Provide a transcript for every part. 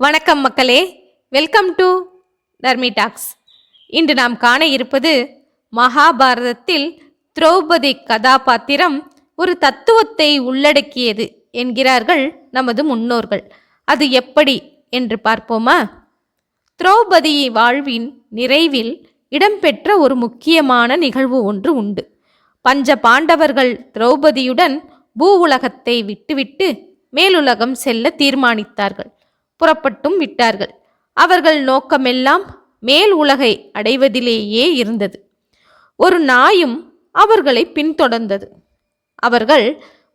வணக்கம் மக்களே. Welcome to தர்மி டாக்ஸ் இன்று நாம் காண இருப்பது மகாபாரதத்தில் திரௌபதி கதாபாத்திரம் ஒரு தத்துவத்தை உள்ளடக்கியது என்கிறார்கள் நமது முன்னோர்கள். அது எப்படி என்று பார்ப்போமா? திரௌபதி வாழ்வின் நிறைவில் இடம்பெற்ற ஒரு முக்கியமான நிகழ்வு ஒன்று உண்டு. பஞ்ச பாண்டவர்கள் திரௌபதியுடன் பூ உலகத்தை விட்டுவிட்டு மேலுலகம் செல்ல தீர்மானித்தார்கள். புறப்பட்டும் விட்டார்கள். அவர்கள் நோக்கமெல்லாம் மேல் உலகை அடைவதிலேயே இருந்தது. ஒரு நாயும் அவர்களை பின்தொடர்ந்தது. அவர்கள்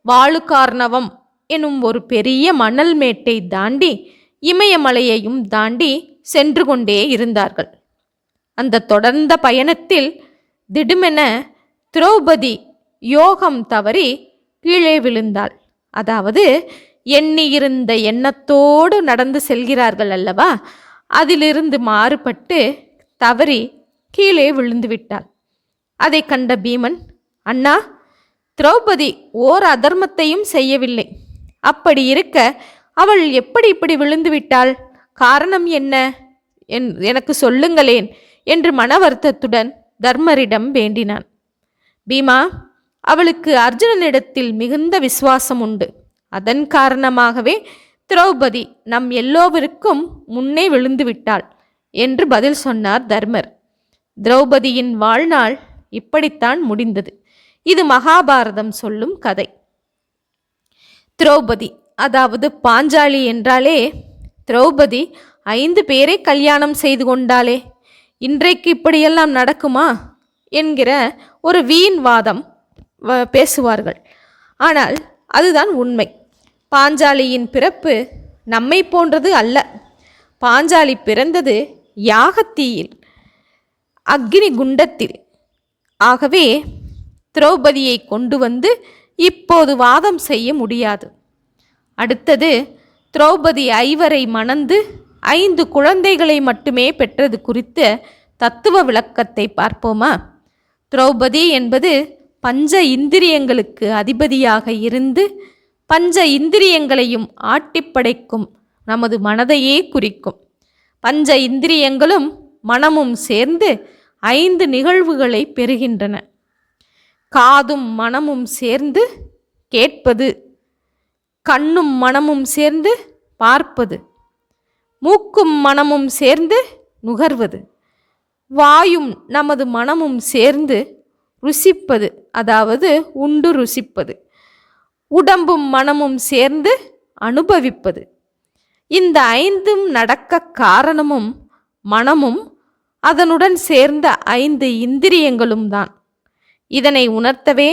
வாழுகார்ணவம் எனும் ஒரு பெரிய மணல் மேட்டை தாண்டி இமயமலையையும் தாண்டி சென்று கொண்டே இருந்தார்கள். அந்த தொடர்ந்த பயணத்தில் திடுமென திரௌபதி யோகம் தவறி கீழே விழுந்தாள். அதாவது எண்ணியிருந்த எண்ணத்தோடு நடந்து செல்கிறார்கள் அல்லவா? அதிலிருந்து மாறுபட்டு தவறி கீழே விழுந்து விட்டாள். அதை கண்ட பீமன் அண்ணா திரௌபதி ஓர் அதர்மத்தையும் செய்யவில்லை. அப்படி இருக்க அவள் எப்படி இப்படி விழுந்து விட்டாள்? காரணம் என்ன? என் எனக்கு சொல்லுங்களேன் என்று மன வருத்தத்துடன் தர்மரிடம் வேண்டினான். பீமா அவளுக்கு அர்ஜுனனிடத்தில் மிகுந்த விசுவாசம் உண்டு. அதன் காரணமாகவே திரௌபதி நம் எல்லோருக்கும் முன்னே விழுந்துவிட்டாள் என்று பதில் சொன்னார் தர்மர். திரௌபதியின் வாழ்நாள் இப்படித்தான் முடிந்தது. இது மகாபாரதம் சொல்லும் கதை. திரௌபதி அதாவது பாஞ்சாலி என்றாலே திரௌபதி ஐந்து பேரை கல்யாணம் செய்து கொண்டாளே இன்றைக்கு இப்படியெல்லாம் நடக்குமா என்கிற ஒரு வீண் வாதம் வ- பேசுவார்கள். ஆனால் அதுதான் உண்மை. பாஞ்சாலியின் பிறப்பு நம்மை போன்றது அல்ல. பாஞ்சாலி பிறந்தது யாகத்தீயில் அக்னி குண்டத்தில் ஆகவே திரௌபதியை கொண்டு வந்து இப்போது வாதம் செய்ய முடியாது. அடுத்தது திரௌபதி ஐவரை மணந்து ஐந்து குழந்தைகளை மட்டுமே பெற்றது குறித்த தத்துவ விளக்கத்தை பார்ப்போமா? திரௌபதி என்பது பஞ்ச இந்திரியங்களுக்கு அதிபதியாக இருந்து பஞ்ச இந்திரியங்களையும் ஆட்டிப்படைக்கும் நமது மனதையே குறிக்கும். பஞ்ச இந்திரியங்களும் மனமும் சேர்ந்து ஐந்து நிகழ்வுகளை பெறுகின்றன. காதும் மனமும் சேர்ந்து கேட்பது கண்ணும் மனமும் சேர்ந்து பார்ப்பது மூக்கும் மனமும் சேர்ந்து நுகர்வது வாயும் நமது மனமும் சேர்ந்து ருசிப்பது அதாவது உண்டு ருசிப்பது. உடம்பும் மனமும் சேர்ந்து அனுபவிப்பது. இந்த ஐந்தும் நடக்க காரணமும் மனமும் அதனுடன் சேர்ந்த ஐந்து இந்திரியங்களும் தான். இதனை உணர்த்தவே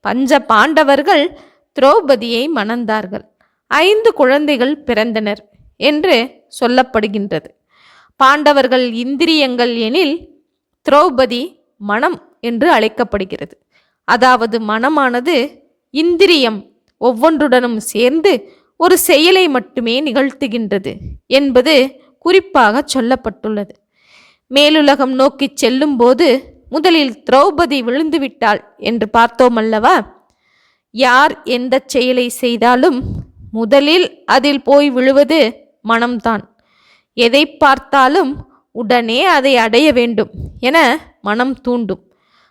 பஞ்ச பாண்டவர்கள் திரௌபதியை மணந்தார்கள். ஐந்து குழந்தைகள் பிறந்தனர் என்று சொல்லப்படுகின்றது. பாண்டவர்கள் இந்திரியங்கள் எனில் திரௌபதி மனம் என்று அழைக்கப்படுகிறது. அதாவது மனமானது இந்திரியம் ஒவ்வொன்றுடனும் சேர்ந்து ஒரு செயலை மட்டுமே நிகழ்த்துகின்றது என்பது குறிப்பாக சொல்லப்பட்டுள்ளது. மேலுலகம் நோக்கிச் செல்லும்போது முதலில் திரௌபதி விழுந்துவிட்டாள் என்று பார்த்தோம் அல்லவா? யார் எந்த செயலை செய்தாலும் முதலில் அதில் போய் விழுவது மனம்தான். எதை பார்த்தாலும் உடனே அதை அடைய வேண்டும் என மனம் தூண்டும்.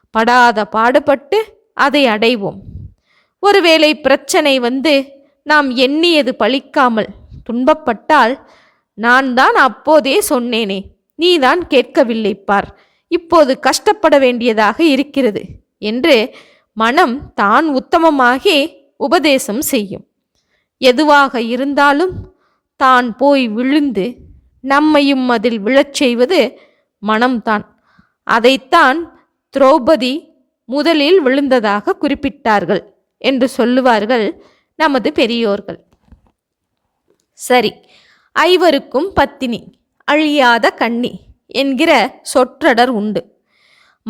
படாத பாடுபட்டு அதை அடைவோம். ஒருவேளை பிரச்சனை வந்து நாம் எண்ணியது பழிக்காமல் துன்பப்பட்டால் நான் தான் அப்போதே சொன்னேனே நீதான் கேட்கவில்லை பார். இப்போது கஷ்டப்பட வேண்டியதாக இருக்கிறது என்று மனம் தான் உத்தமமாகி உபதேசம் செய்யும். எதுவாக இருந்தாலும் தான் போய் விழுந்து நம்மையும் அதில் விழச் செய்வது மனம்தான் அதைத்தான் திரௌபதி முதலில் விழுந்ததாக குறிப்பிட்டார்கள். என்று சொல்லுவார்கள் நமது பெரியோர்கள். சரி ஐவருக்கும் பத்தினி அழியாத கண்ணி என்கிற சொற்றொடர் உண்டு.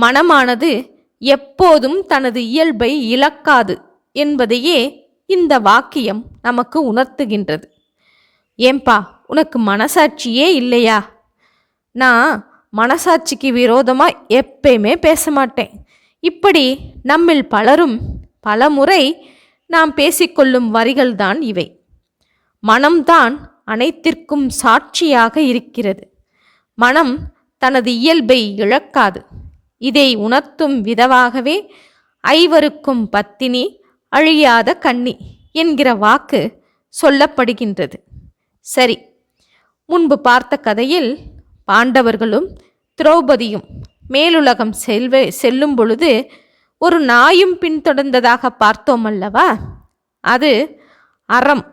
மனமானது எப்போதும் தனது இயல்பை இழக்காது என்பதையே இந்த வாக்கியம் நமக்கு உணர்த்துகின்றது. ஏம்பா உனக்கு மனசாட்சியே இல்லையா? நான் மனசாட்சிக்கு விரோதமாக எப்பயுமே பேச மாட்டேன். இப்படி நம்மில் பலரும் பலமுறை நாம் பேசிக்கொள்ளும் வரிகள்தான் இவை. மனம்தான் அனைத்திற்கும் சாட்சியாக இருக்கிறது. மனம் தனது இயல்பை இழக்காது. இதை உணர்த்தும் விதவாகவே ஐவருக்கும் பத்தினி அழியாத கண்ணி என்கிற வாக்கு சொல்லப்படுகின்றது. சரி முன்பு பார்த்த கதையில் பாண்டவர்களும் திரௌபதியும் மேலுலகம் செல்வ செல்லும் பொழுது ஒரு நாயும் பின்தொடர்ந்ததாக பார்த்தோம் அல்லவா? அது அறம்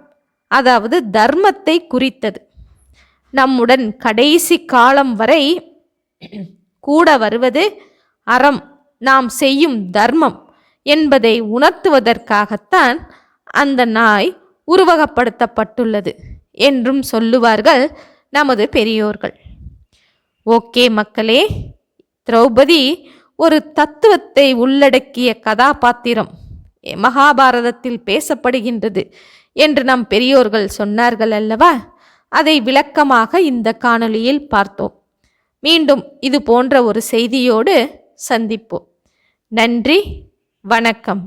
அதாவது தர்மத்தை குறித்தது. நம்முடன் கடைசி காலம் வரை கூட வருவது அறம் நாம் செய்யும் தர்மம் என்பதை உணர்த்துவதற்காகத்தான் அந்த நாய் உருவகப்படுத்தப்பட்டுள்ளது என்றும் சொல்லுவார்கள் நமது பெரியோர்கள். ஓகே மக்களே திரௌபதி ஒரு தத்துவத்தை உள்ளடக்கிய கதாபாத்திரம் மகாபாரதத்தில் பேசப்படுகின்றது என்று நம் பெரியோர்கள் சொன்னார்கள் அல்லவா? அதை விளக்கமாக இந்த காணொளியில் பார்த்தோம். மீண்டும் இது போன்ற ஒரு செய்தியோடு சந்திப்போம். நன்றி வணக்கம்.